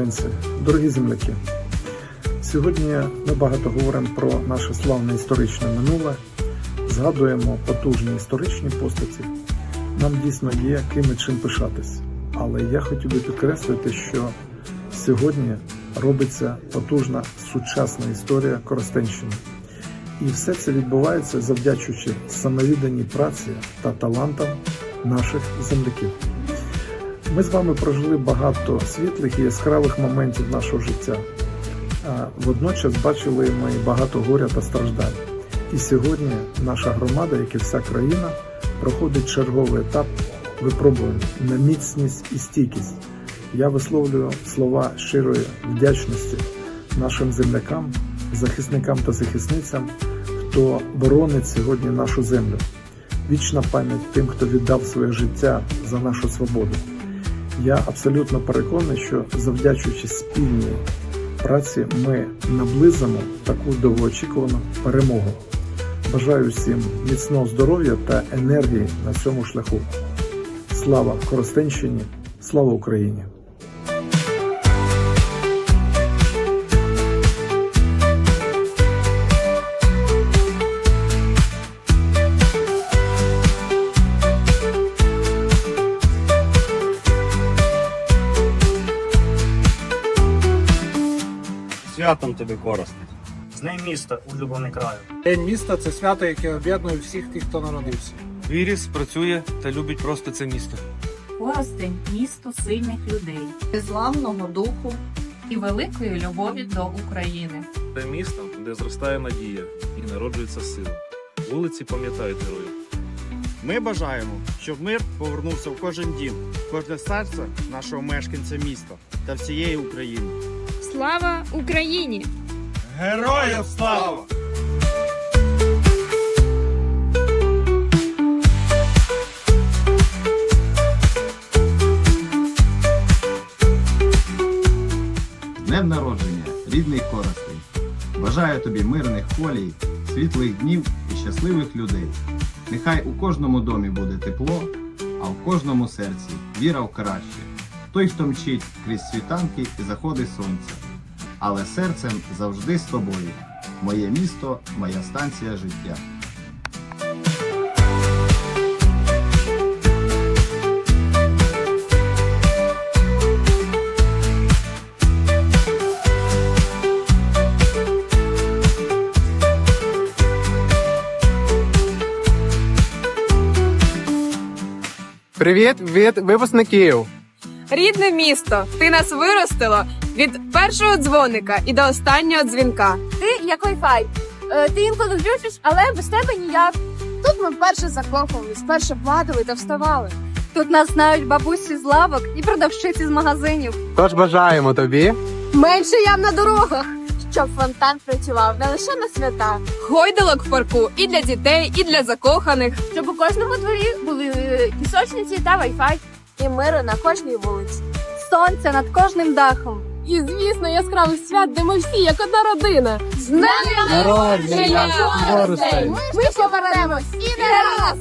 Коростенці, дорогі земляки, сьогодні ми багато говоримо про наше славне історичне минуле, згадуємо потужні історичні постаті. Нам дійсно є ким і чим пишатись. Але я хотів би підкреслити, що сьогодні робиться потужна сучасна історія Коростенщини. І все це відбувається завдячуючи самовідданій праці та талантам наших земляків. Ми з вами прожили багато світлих і яскравих моментів нашого життя. Водночас бачили ми багато горя та страждань. І сьогодні наша громада, як і вся країна, проходить черговий етап випробувань на міцність і стійкість. Я висловлюю слова щирої вдячності нашим землякам, захисникам та захисницям, хто боронить сьогодні нашу землю. Вічна пам'ять тим, хто віддав своє життя за нашу свободу. Я абсолютно переконаний, що завдячуючи спільній праці, ми наблизимо таку довгоочікувану перемогу. Бажаю всім міцного здоров'я та енергії на цьому шляху. Слава Коростенщині! Слава Україні! Святом тебе коростить. З ним місто улюблений краю. День міста це свято, яке об'єднує всіх тих, хто народився. Віріс працює та любить просто це місто. Коростень місто сильних людей, незламного духу і великої любові до України. Це місто, де зростає надія і народжується сила. Вулиці пам'ятають героїв. Ми бажаємо, щоб мир повернувся в кожен дім, в кожне серце нашого мешканця міста та всієї України. Слава Україні! Героям слава! З Днем народження, рідний Коростень. Бажаю тобі мирних колій, світлих днів і щасливих людей. Нехай у кожному домі буде тепло, а в кожному серці віра в краще. Той, хто мчить крізь світанки і заходи сонця. Але серцем завжди з тобою. Моє місто, моя станція життя. Привіт від випускників! Рідне місто! Ти нас виростила від першого дзвоника і до останнього дзвінка. Ти як Wi-Fi. Е, Ти інколи включиш, але без тебе ніяк. Тут ми вперше закохувались, вперше падали та вставали. Тут нас знають бабусі з лавок і продавщиці з магазинів. Тож бажаємо тобі Менше ям на дорогах, щоб фонтан працював не лише на свята, Гойдалок в парку і для дітей, і для закоханих. щоб у кожному дворі були е, пісочниці та Wi-Fi. І миру на кожній вулиці. Сонця над кожним дахом. І, звісно, яскравих свят, де ми всі як одна родина. З днем народження! Ми повернемось і не раз!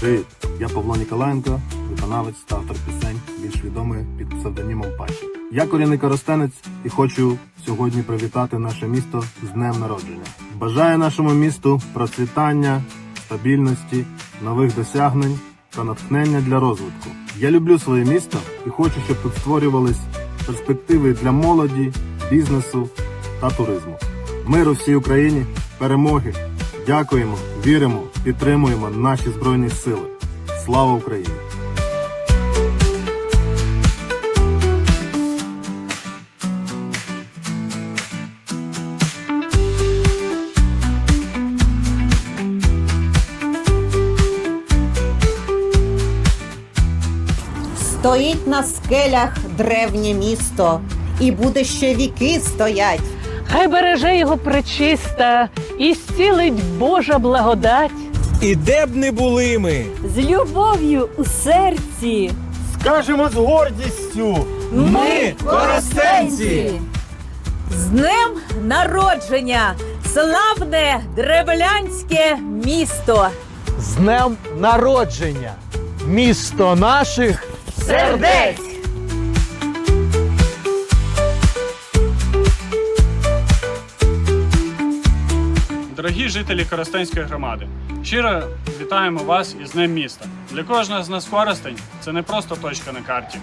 Привіт! Я Павло Ніколаєнко, виконавець та автор пісень, більш відомий під псевдонімом Паші. Я корінний коростенець і хочу сьогодні привітати наше місто з днем народження. Бажаю нашому місту процвітання, стабільності, нових досягнень та натхнення для розвитку. Я люблю своє місто і хочу, щоб тут створювались перспективи для молоді, бізнесу та туризму. Миру всій Україні, перемоги! Дякуємо, віримо, підтримуємо наші збройні сили. Слава Україні! Стоїть на скелях древнє місто, і буде ще віки стоять. Хай береже його пречиста і зцілить Божа благодать. І де б не були ми, З любов'ю у серці Скажемо з гордістю! ми коростенці! З днем народження! Славне древлянське місто! з днем народження! Місто наших Сердець! Дорогі жителі Коростенської громади, щиро вітаємо вас із Днем міста. Для кожного з нас Коростень це не просто точка на карті.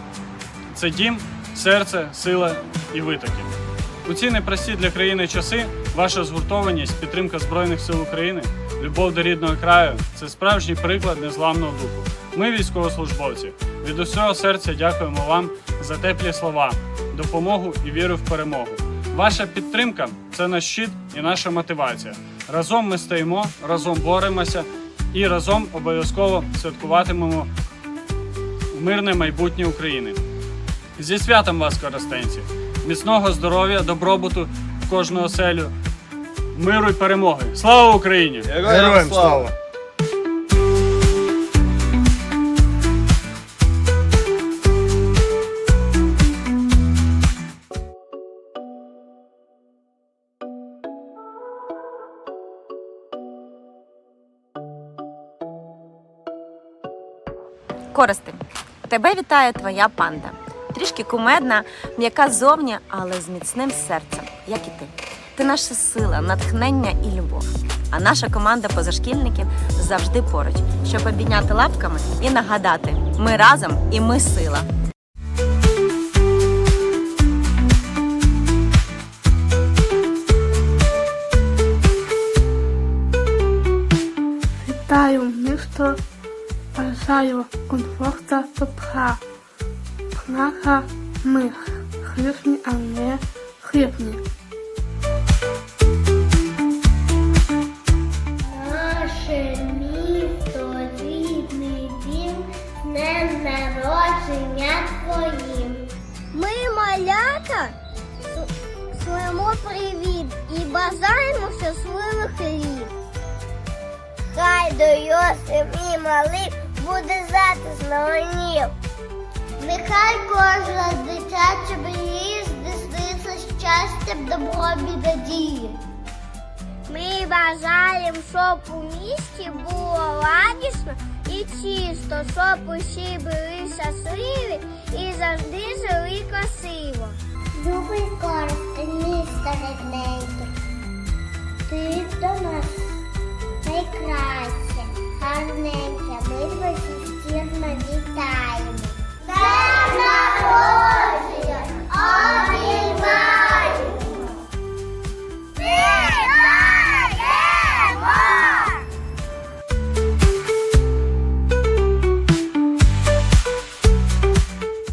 Це дім, серце, сила і витоки. У ці непрості для країни часи ваша згуртованість, підтримка Збройних сил України, любов до рідного краю це справжній приклад незламного духу. Ми, військовослужбовці, від усього серця дякуємо вам за теплі слова, допомогу і віру в перемогу. Ваша підтримка це наш щит і наша мотивація. Разом ми стоїмо, разом боремося і разом обов'язково святкуватимемо мирне майбутнє України. Зі святом вас, коростенці! Міцного здоров'я, добробуту в кожну оселю, миру й перемоги! Слава Україні! Героям слава! Коростень, тебе вітає твоя панда. Трішки кумедна, м'яка зовні, але з міцним серцем, як і ти. Ти наша сила, натхнення і любов. А наша команда позашкільників завжди поруч, щоб обійняти лапками і нагадати: ми разом і ми сила. Вітаю місто, бажаю комфорта добра. Плаха ми хлібні, а не хлібні. Малим буде затишно нів. Нехай кожна дитяча мрія здійсниться щастям, добром і надії. Ми бажаємо, щоб у місті було ладісно і чисто, щоб усі були щасливі і завжди жили красиво. Любий коротко, місто рідненьке, ти до нас найкраще, гарненьке, ми тебе всістірно вітаємо. Днем народження! Обіймаємо!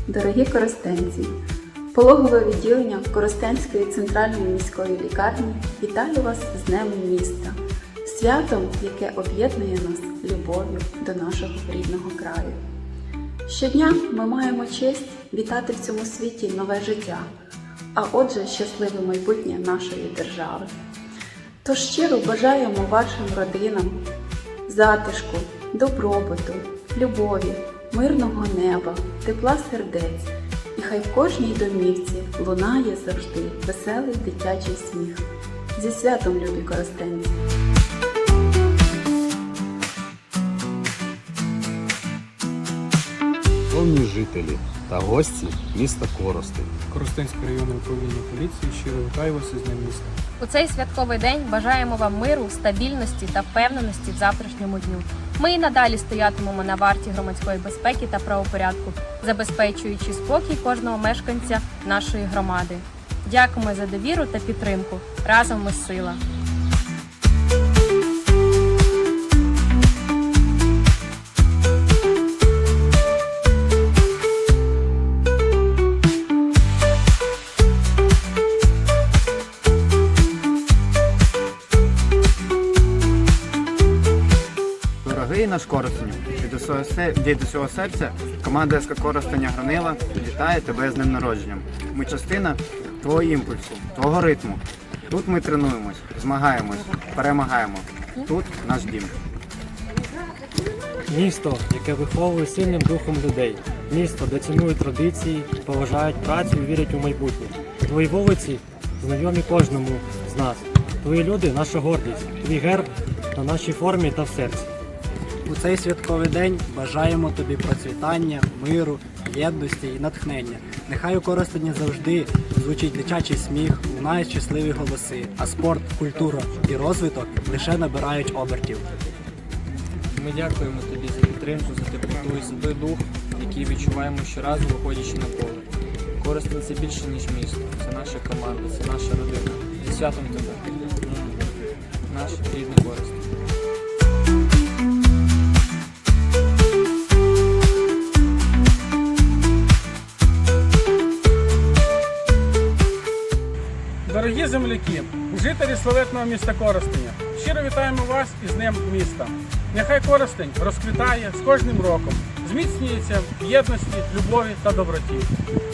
Дорогі коростенці, пологове відділення Коростенської центральної міської лікарні вітаю вас з Днем міста, святом, яке об'єднує нас любов'ю до нашого рідного краю. Щодня ми маємо честь вітати в цьому світі нове життя, а отже, щасливе майбутнє нашої держави. Тож щиро бажаємо вашим родинам затишку, добробуту, любові, мирного неба, тепла сердець, і хай в кожній домівці лунає завжди веселий дитячий сміх. Зі святом, любі коростенці! Шановні жителі та гості міста Коростень. Коростенське районне управління поліції щиро вітаю вас із Днем міста. У цей святковий день бажаємо вам миру, стабільності та впевненості в завтрашньому дню. Ми і надалі стоятимемо на варті громадської безпеки та правопорядку, забезпечуючи спокій кожного мешканця нашої громади. Дякуємо за довіру та підтримку. Разом ми сила. Наш Коростеню, від усього, серця команда СК Коростеня Гранила вітає тебе з днем народженням. Ми частина твого імпульсу, твого ритму. Тут ми тренуємось, змагаємось, перемагаємо. Тут наш дім. Місто, яке виховує сильним духом людей. Місто, де цінують традиції, поважають працю і вірять у майбутнє. Твої вулиці знайомі кожному з нас. Твої люди наша гордість, твій герб на нашій формі та в серці. У цей святковий день бажаємо тобі процвітання, миру, єдності і натхнення. Нехай у Коростені завжди звучить дитячий сміх, лунають щасливі голоси, а спорт, культура і розвиток лише набирають обертів. Ми дякуємо тобі за підтримку, за теплоту і той дух, який відчуваємо щоразу, виходячи на поле. Коростень це більше, ніж місто. Це наша команда, це наша родина. Зі святом тебе. Наш рідний Дорогі земляки, жителі славетного міста Коростеня, щиро вітаємо вас із Днем міста. Нехай Коростень розквітає з кожним роком, зміцнюється в єдності, любові та доброті.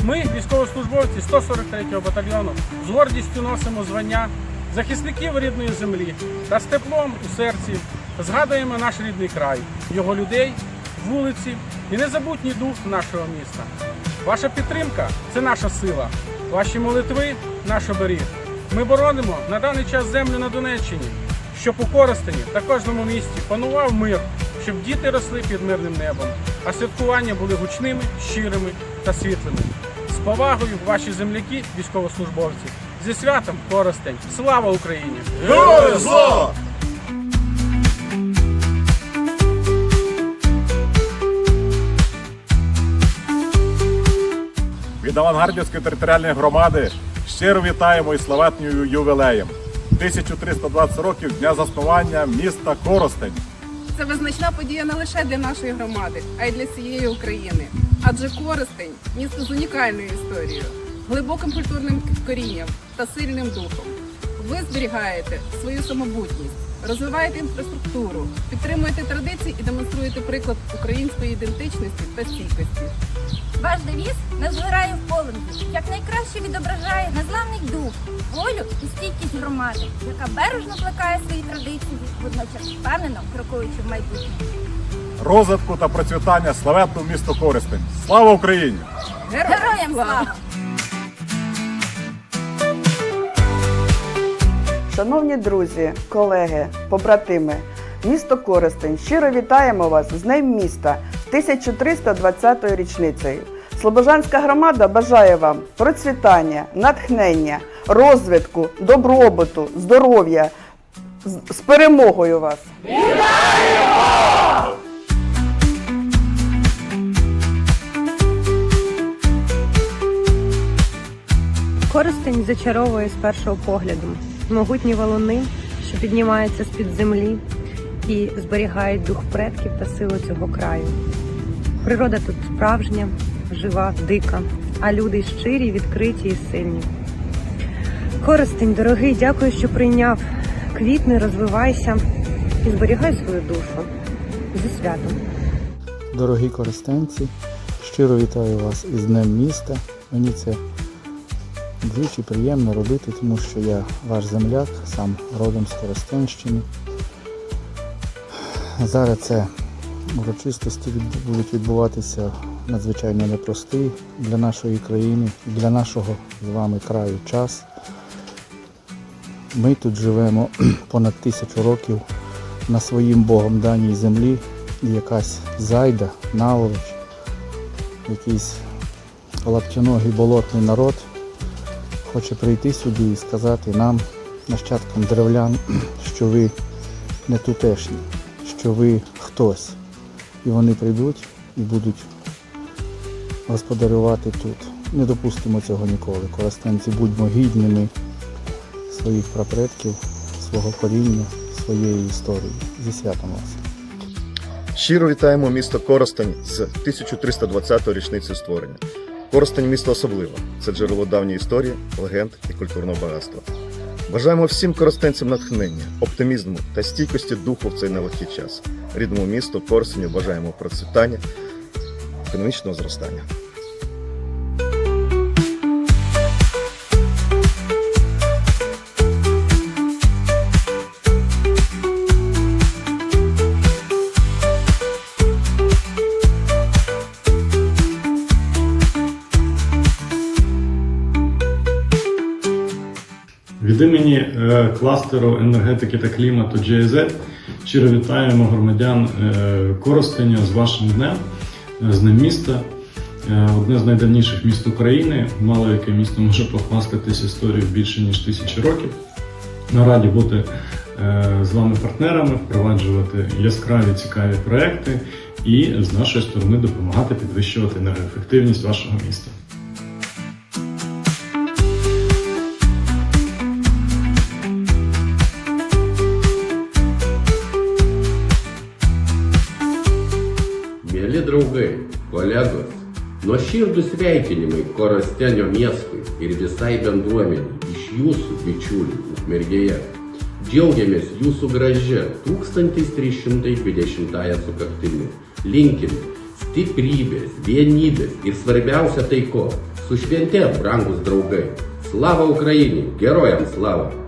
Ми, військовослужбовці 143-го батальйону, з гордістю носимо звання захисників рідної землі та з теплом у серці згадуємо наш рідний край, його людей, вулиці і незабутній дух нашого міста. Ваша підтримка це наша сила. Ваші молитви наш оберіг. Ми боронимо на даний час землю на Донеччині, щоб у Коростені та кожному місті панував мир, щоб діти росли під мирним небом, а святкування були гучними, щирими та світлими. З повагою ваші земляки, військовослужбовці, зі святом Коростень. Слава Україні! Героям слава! Від Авангардівської територіальної громади щиро вітаємо із славетною ювілеєм. 1320 років дня заснування міста Коростень. Це визначна подія не лише для нашої громади, а й для всієї України. Адже Коростень місто з унікальною історією, глибоким культурним корінням та сильним духом. Ви зберігаєте свою самобутність, розвиваєте інфраструктуру, підтримуєте традиції і демонструєте приклад української ідентичності та стійкості. Ваш девіз не згорає в полум'ї, як найкраще відображає незламний дух, волю і стійкість громади, яка бережно плекає свої традиції, водночас впевнено крокуючи в майбутнє. Розвитку та процвітання славетного міста Коростень. Слава Україні! Героям слава! Шановні друзі, колеги, побратими, місто Коростень, щиро вітаємо вас з Днем міста 1320-ї річницею. Слобожанська громада бажає вам процвітання, натхнення, розвитку, добробуту, здоров'я. З- перемогою вас! Коростень зачаровує з першого погляду. Могутні валуни, що піднімаються з-під землі і зберігають дух предків та силу цього краю. Природа тут справжня, жива, дика, а люди щирі, відкриті і сильні. Коростень, дорогий, дякую, що прийняв. Квітни, розвивайся і зберігай свою душу. Зі святом. Дорогі користенці, щиро вітаю вас із Днем міста. Мені це двічі приємно робити, тому що я ваш земляк, сам родом з Коростенщини. Зараз це урочистості будуть відбуватися надзвичайно непростий для нашої країни, для нашого з вами краю час. Ми тут живемо понад тисячу років на своїм Богом даній землі якась зайда, наволоч, якийсь лаптяногий болотний народ хоче прийти сюди і сказати нам, нащадкам древлян, що ви не тутешні, що ви хтось. І вони прийдуть і будуть господарювати тут. Не допустимо цього ніколи. Коростенці, будьмо гідними своїх прапредків, свого коріння, своєї історії. Зі святом вас! Щиро вітаємо місто Коростень з 1320-ї річниці створення. Коростень місто особливе. Це джерело давньої історії, легенд і культурного багатства. Бажаємо всім коростенцям натхнення, оптимізму та стійкості духу в цей нелегкий час. Рідному місту Коростеню бажаємо процвітання, економічного зростання. Від імені е, кластеру енергетики та клімату GIZ Щиро вітаємо громадян е, Коростеня з вашим днем, е, з Днем міста. Одне з найдавніших міст України, мало яке місто може похвастатись історією більше ніж тисячі років. Ми раді бути з вами партнерами, впроваджувати яскраві цікаві проекти і з нашої сторони допомагати підвищувати енергоефективність вашого міста. Mėly draugai, kolegos, nuoširdų sveikinimai Korostenio miestui ir visai bendruomeniai iš jūsų bičiulių Ukmergėje. Džiaugiamės jūsų gražia 1320-ąją sukaktimi. Linkim stiprybės, vienybės ir svarbiausia taiko. Su švente, brangus draugai. Slava Ukrainai, gerojams slava!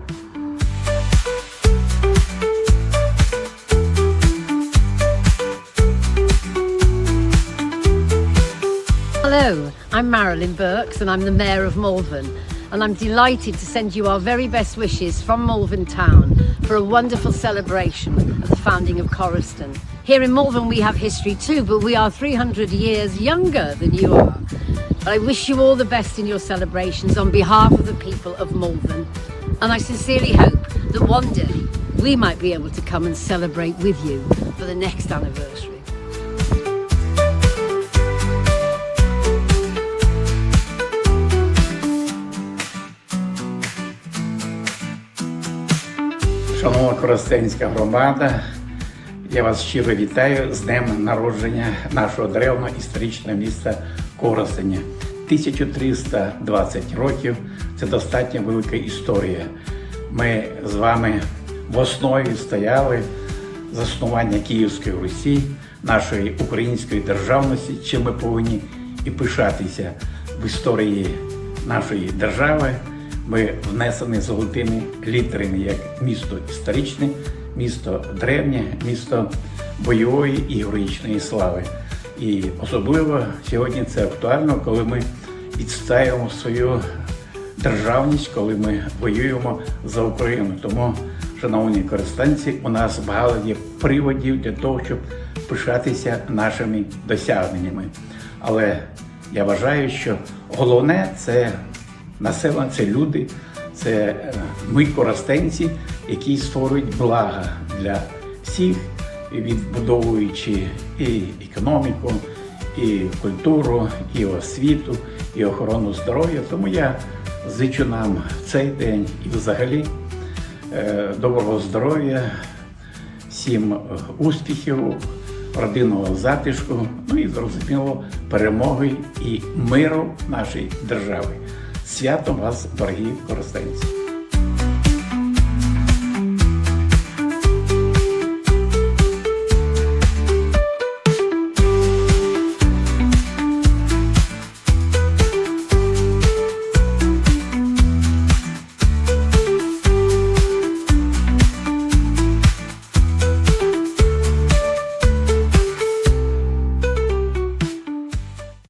Hello, I'm Marilyn Burks and I'm the Mayor of Malvern. And I'm delighted to send you our very best wishes from Malvern Town for a wonderful celebration of the founding of Corriston. Here in Malvern we have history too, but we are 300 years younger than you are. But I wish you all the best in your celebrations on behalf of the people of Malvern. And I sincerely hope that one day we might be able to come and celebrate with you for the next anniversary. Шановна Коростенська громада, я вас щиро вітаю з днем народження нашого древнього історичного міста Коростеня. 1320 років це достатньо велика історія. Ми з вами в основі стояли заснування Київської Русі, нашої української державності, чим ми повинні і пишатися в історії нашої держави. Ми внесені золотими літерами як місто історичне, місто древнє, місто бойової і героїчної слави. І особливо сьогодні це актуально, коли ми відстаємо свою державність, коли ми воюємо за Україну. Тому, шановні користанці, у нас багато є приводів для того, щоб пишатися нашими досягненнями. Але я вважаю, що головне це населення, це люди, це е, ми коростенці, які створюють блага для всіх, відбудовуючи і економіку, і культуру, і освіту, і охорону здоров'я. Тому я зичу нам в цей день і взагалі е, доброго здоров'я, всім успіхів, родинного затишку, ну і зрозуміло перемоги і миру нашої держави. Свято вас, дорогі користенці!